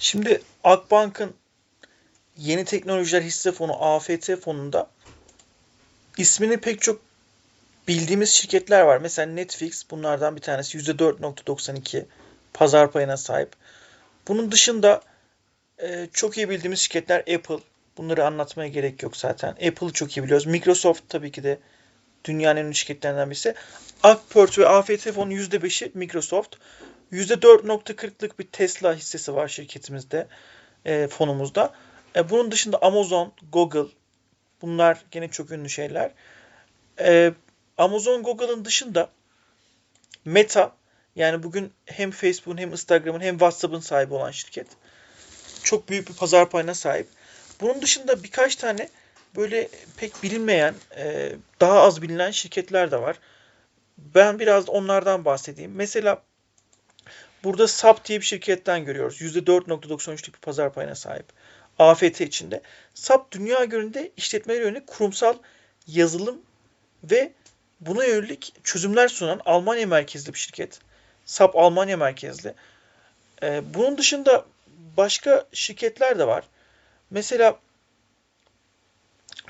Şimdi Akbank'ın Yeni Teknolojiler Hisse Fonu AFT fonunda ismini pek çok bildiğimiz şirketler var. Mesela Netflix bunlardan bir tanesi %4.92 pazar payına sahip. Bunun dışında e, çok iyi bildiğimiz şirketler Apple. Bunları anlatmaya gerek yok zaten. Apple'ı çok iyi biliyoruz. Microsoft tabii ki de dünyanın en ünlü şirketlerinden birisi. Akport ve AFT fonu %5'i Microsoft. %4.40'lık bir Tesla hissesi var şirketimizde, e, fonumuzda. E, bunun dışında Amazon, Google bunlar gene çok ünlü şeyler. E, Amazon, Google'ın dışında Meta yani bugün hem Facebook'un hem Instagram'ın hem WhatsApp'ın sahibi olan şirket. Çok büyük bir pazar payına sahip. Bunun dışında birkaç tane böyle pek bilinmeyen, e, daha az bilinen şirketler de var. Ben biraz onlardan bahsedeyim. Mesela burada SAP diye bir şirketten görüyoruz. %4.93'lük bir pazar payına sahip. AFT içinde. SAP dünya göründe işletmelere yönelik kurumsal yazılım ve buna yönelik çözümler sunan Almanya merkezli bir şirket. SAP Almanya merkezli. Ee, bunun dışında başka şirketler de var. Mesela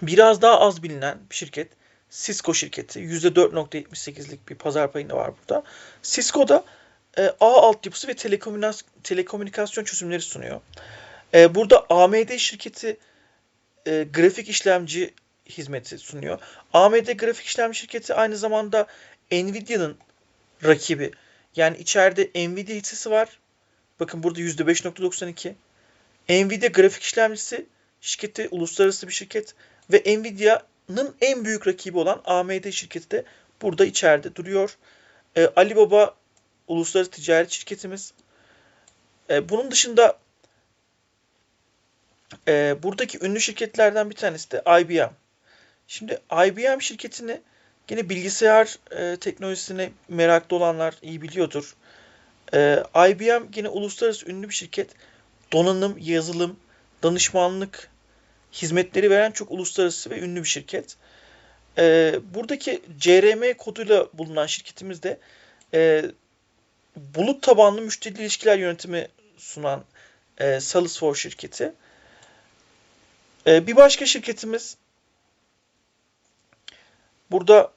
biraz daha az bilinen bir şirket Cisco şirketi. %4.78'lik bir pazar payında var burada. Cisco'da e, ağ altyapısı ve telekomünikasyon, telekomünikasyon çözümleri sunuyor. E, burada AMD şirketi e, grafik işlemci hizmeti sunuyor. AMD grafik işlemci şirketi aynı zamanda Nvidia'nın rakibi. Yani içeride Nvidia hissesi var. Bakın burada %5.92. Nvidia grafik işlemcisi şirketi uluslararası bir şirket ve Nvidia'nın en büyük rakibi olan AMD şirketi de burada içeride duruyor. E, Alibaba uluslararası ticaret şirketimiz. E, bunun dışında e, buradaki ünlü şirketlerden bir tanesi de IBM. Şimdi IBM şirketini yine bilgisayar e, teknolojisine meraklı olanlar iyi biliyordur. E, IBM yine uluslararası ünlü bir şirket. Donanım, yazılım, danışmanlık hizmetleri veren çok uluslararası ve ünlü bir şirket. E, buradaki CRM koduyla bulunan şirketimiz de e, bulut tabanlı müşteri ilişkiler yönetimi sunan e, Salesforce şirketi. E, bir başka şirketimiz burada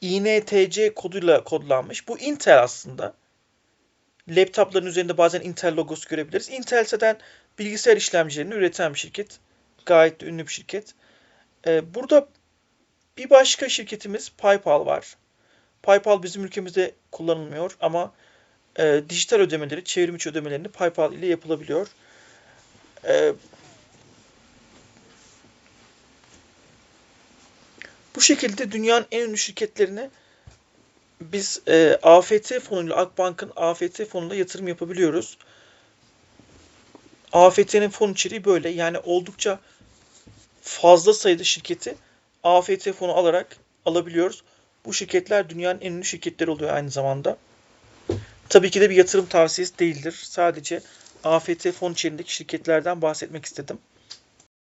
INTC koduyla kodlanmış. Bu Intel aslında. Laptopların üzerinde bazen Intel logosu görebiliriz. Intel zaten bilgisayar işlemcilerini üreten bir şirket. Gayet de ünlü bir şirket. Ee, burada bir başka şirketimiz PayPal var. PayPal bizim ülkemizde kullanılmıyor ama e, dijital ödemeleri, çevrim içi ödemelerini PayPal ile yapılabiliyor. E, bu şekilde dünyanın en ünlü şirketlerine biz e, AFT fonuyla Akbank'ın AFT fonunda yatırım yapabiliyoruz. AFT'nin fon içeriği böyle. Yani oldukça fazla sayıda şirketi AFT fonu alarak alabiliyoruz. Bu şirketler dünyanın en ünlü şirketleri oluyor aynı zamanda. Tabii ki de bir yatırım tavsiyesi değildir. Sadece AFT fon içerisindeki şirketlerden bahsetmek istedim.